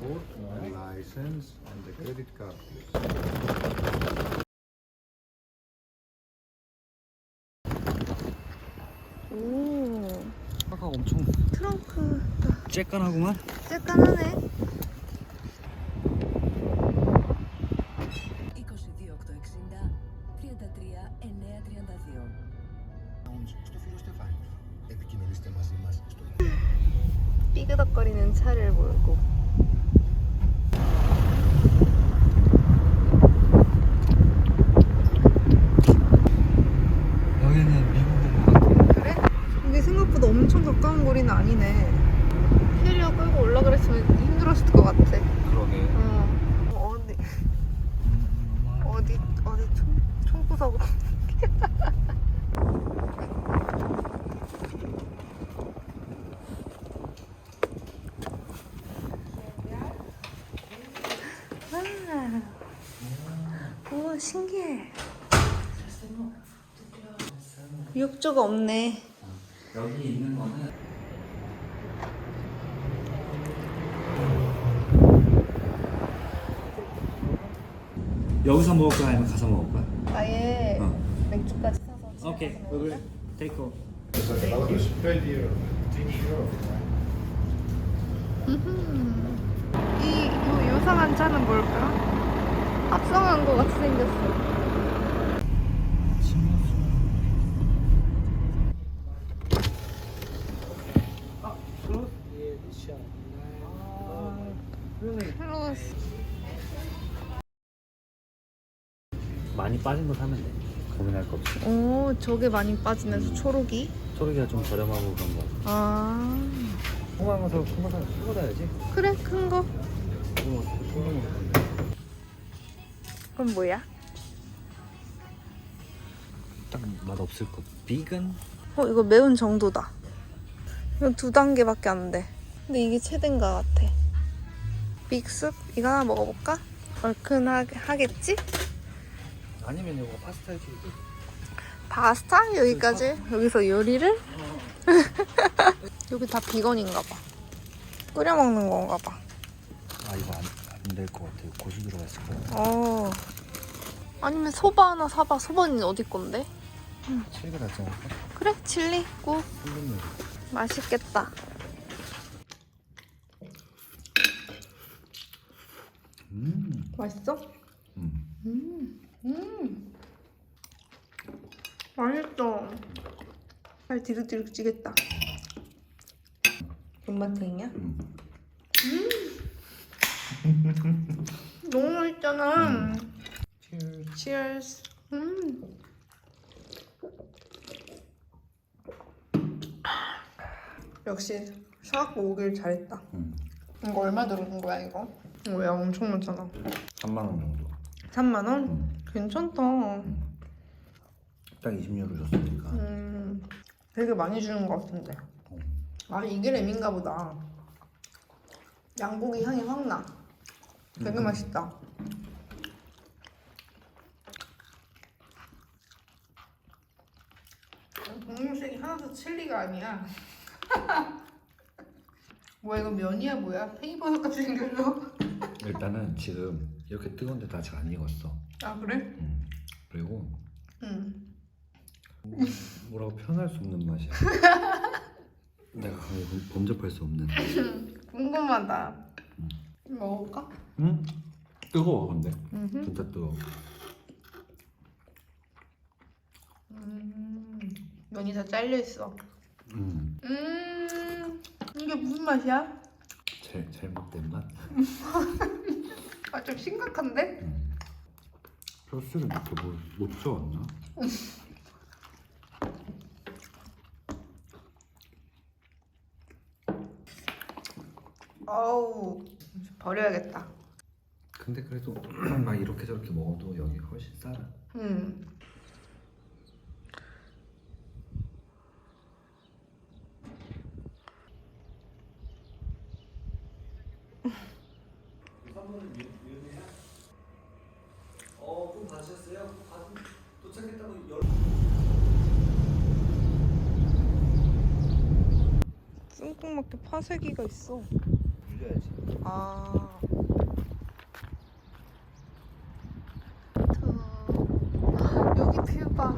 passport, license, and the credit card, please. 오. 아까 엄청 트렁크 쬐깐하구만. 쬐깐하네. 삐그덕거리는 차를 몰고 욕조가 없네. 여기 있는 거는 여기서 먹을 거야 아니면 가서 먹을 거야? 아예 어. 맥주까지 사서. 오케이. 집에 가서 We will 먹을까? take o Euros, 20 euro. 20 euro. 이 요, 요상한 차는 뭘까? 합성한 거 같이 생겼어. 많이 빠진 거 사면 돼. 고민할 거 없이. 오, 저게 많이 빠지면서 초록이. 소리가 좀 저렴하고 그런 거. 아, 통화한 거서 큰거 사면 큰거 사야지. 그래 큰 거. 그럼 뭐야? 딱 맛 없을 거. 비건? 어, 이거 매운 정도다. 이거 두 단계밖에 안 돼. 근데 이게 최대인가 같아. 빅숲? 이거 하나 먹어볼까? 얼큰하겠지? 아니면 이거 파스타지. 파스타? 여기까지? 여기서 요리를? 여기 다 비건인가 봐. 끓여 먹는 건가 봐. 아 이거 안될 것 같아. 고수 들어가 있을 거야. 어. 아니면 소바 하나 사봐. 소바는 어디 건데? 칠게 낫지 않을까? 그래, 칠리 국. 흘리는 맛있겠다. 맛있어? 음. 음. 음. 맛있어. 살 디룩디룩 찌겠다. 존맛탱이야? 음. 너무 맛있잖아. Cheers. Cheers. 음. 역시 샤워하고 오길 잘했다. 음. 이거 얼마 들어온 거야 이거? 이거 야 엄청 많잖아. 3만 원 정도. 3만 원? 음. 괜찮다. 딱 20유로 줬으니까. 음, 되게 많이 주는 것 같은데. 아 이게 램인가 보다. 양고기 향이 확 나. 되게 음. 맛있다. 국물색이 하나도 칠리가 아니야. 뭐야 이거 면이야 뭐야? 팽이버섯 같이 생겼어. 일단은 지금 이렇게 뜨거운데도 아직 안 익었어. 아 그래? 음. 그리고 응. 뭐라고 표현할 수 없는 맛이야. 내가 감히 범- 범접할 수 없는. 궁금하다. 먹을까? 응? 뜨거워 근데. 음. 진짜 뜨거워. 음. 면이 다 잘려 있어. 음. 음. 이게 무슨 맛이야? 잘 잘못된 맛. 아 좀 심각한데? 음. 소스를 이렇게 뭐못 줘왔나? 어우 버려야겠다. 근데 그래도 막 이렇게 저렇게 먹어도 여기 훨씬 싸라. 음. 어, 꿈 받으셨어요? 도착했다고 열... 뚱뚱맞게 파쇄기가 있어. 눌려야지. 아. 저... 아, 여기 뷰 봐.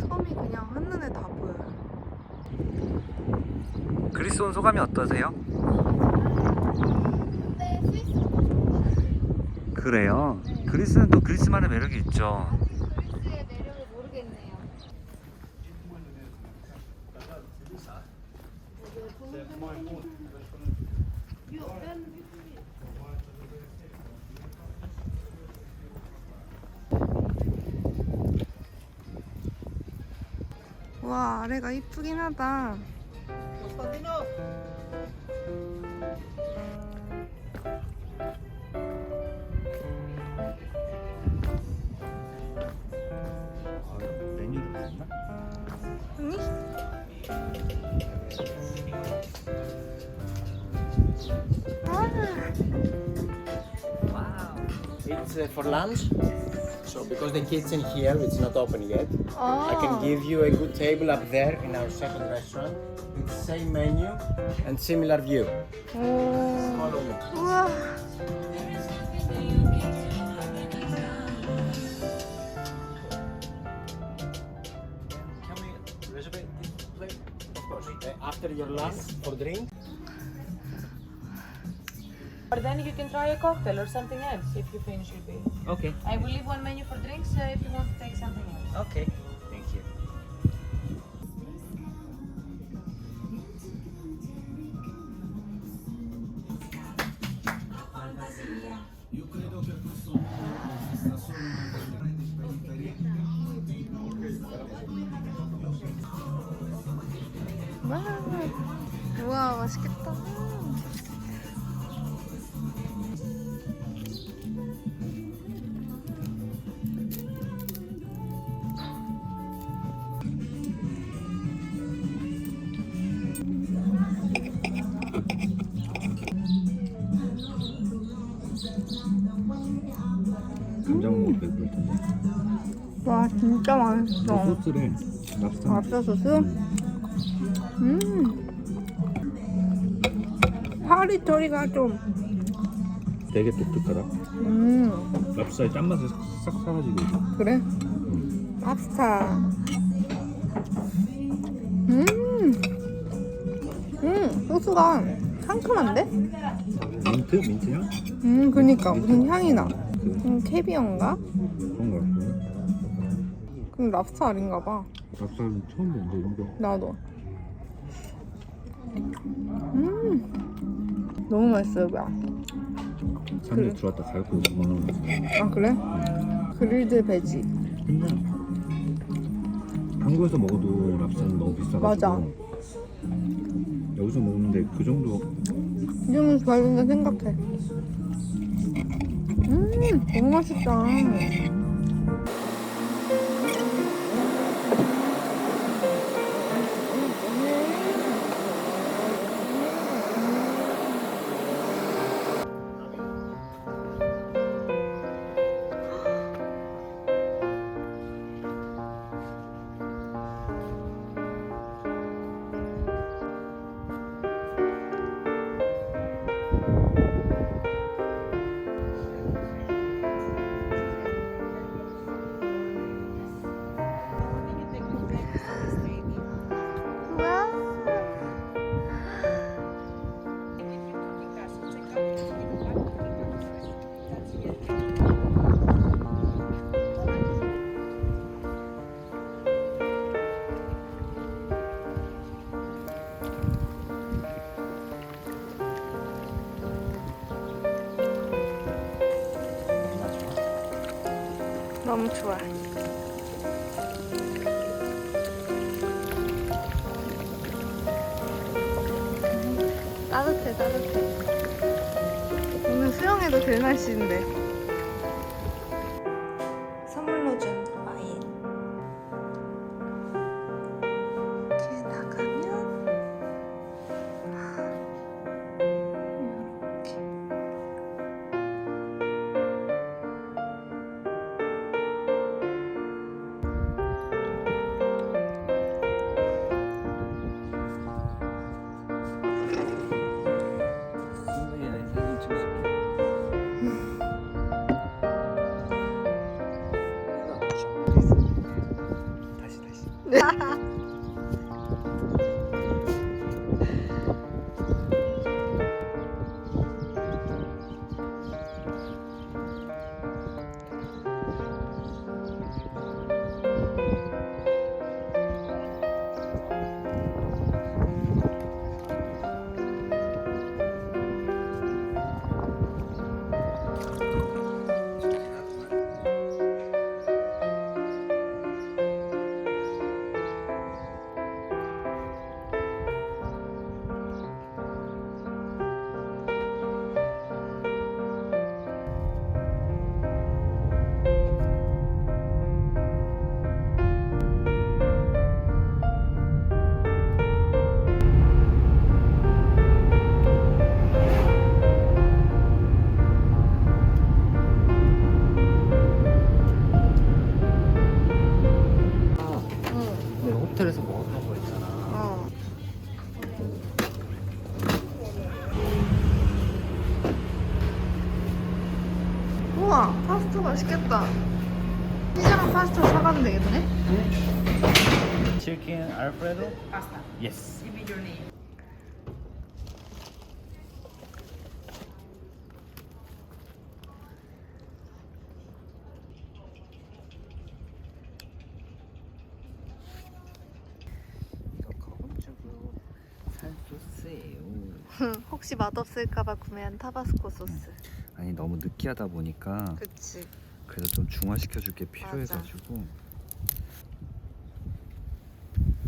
섬이 그냥 한눈에 다 보여. 리스 온 소감이 어떠세요? 그래요? 그리스는 또 그리스만의 매력이 있죠. 와 아래가 이쁘긴 하다. 메뉴를 봤나? 아니? It's uh, for lunch. So because the kitchen here it's not open yet, I 아. can give you a good table up there in our second restaurant with same menu and similar view. Follow me. After your last for drink. Or then you can try a cocktail or something else if you finish your beer. Okay. I will leave one menu for drinks uh, if you want to take something else. Okay. 맛있겠다. 배부를 텐데. 와 진짜 맛있어. 소스를 랍스터 랍스터 소스? 음. 파리토리가 좀. 되게 독특하다. 음. 랍스터의 짠맛이 싹, 싹 사라지고 있어. 그래? 랍스타. 음. 음, 소스가 상큼한데? 민트? 민트 향? 음, 그니까 무슨 향이 나. 음, 캐비어인가? 그런 거 같은데. 그럼 랍스타 아닌가 봐. 랍스터는 처음 보는데 이런 거. 나도. 음. 너무 맛있어요, 야. 산에 들어왔다 가격도 5만 원. 아, 그래? 그릴드 베지. 근데 한국에서 먹어도 랍스터는 너무 비싸가지고 맞아. 여기서 먹는데 그 정도 이 정도 좋아진다 생각해. 음, 너무 맛있다. 따뜻해, 따뜻해. 오늘 수영해도 될 날씨인데. 哈 哈 호텔에서 먹었던 거 있잖아. 어. 우와, 파스타 맛있겠다. 피자랑 파스타 사가면 되겠네? 치킨 알프레도? 파스타. Yes. Give me your name. 혹시 맛없을까봐 구매한 타바스코 소스. 아니 너무 느끼하다 보니까 그치. 그래도 좀 중화시켜 줄 게 필요해가지고.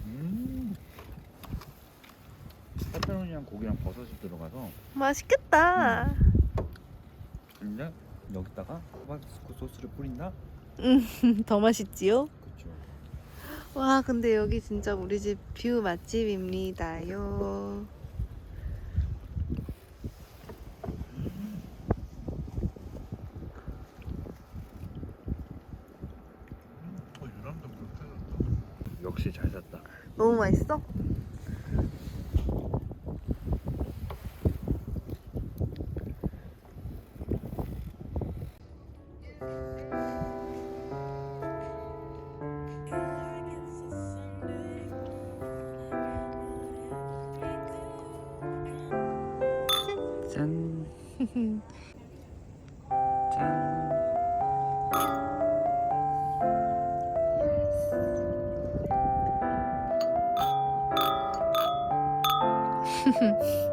음. 페페로니랑 고기랑 버섯이 들어가서 맛있겠다. 근데 여기다가 타바스코 소스를 뿌린다? 더 맛있지요? 그렇죠. 와, 근데 여기 진짜 우리 집 뷰 맛집입니다요. 역시 잘 샀다. 너무 맛있어? 哼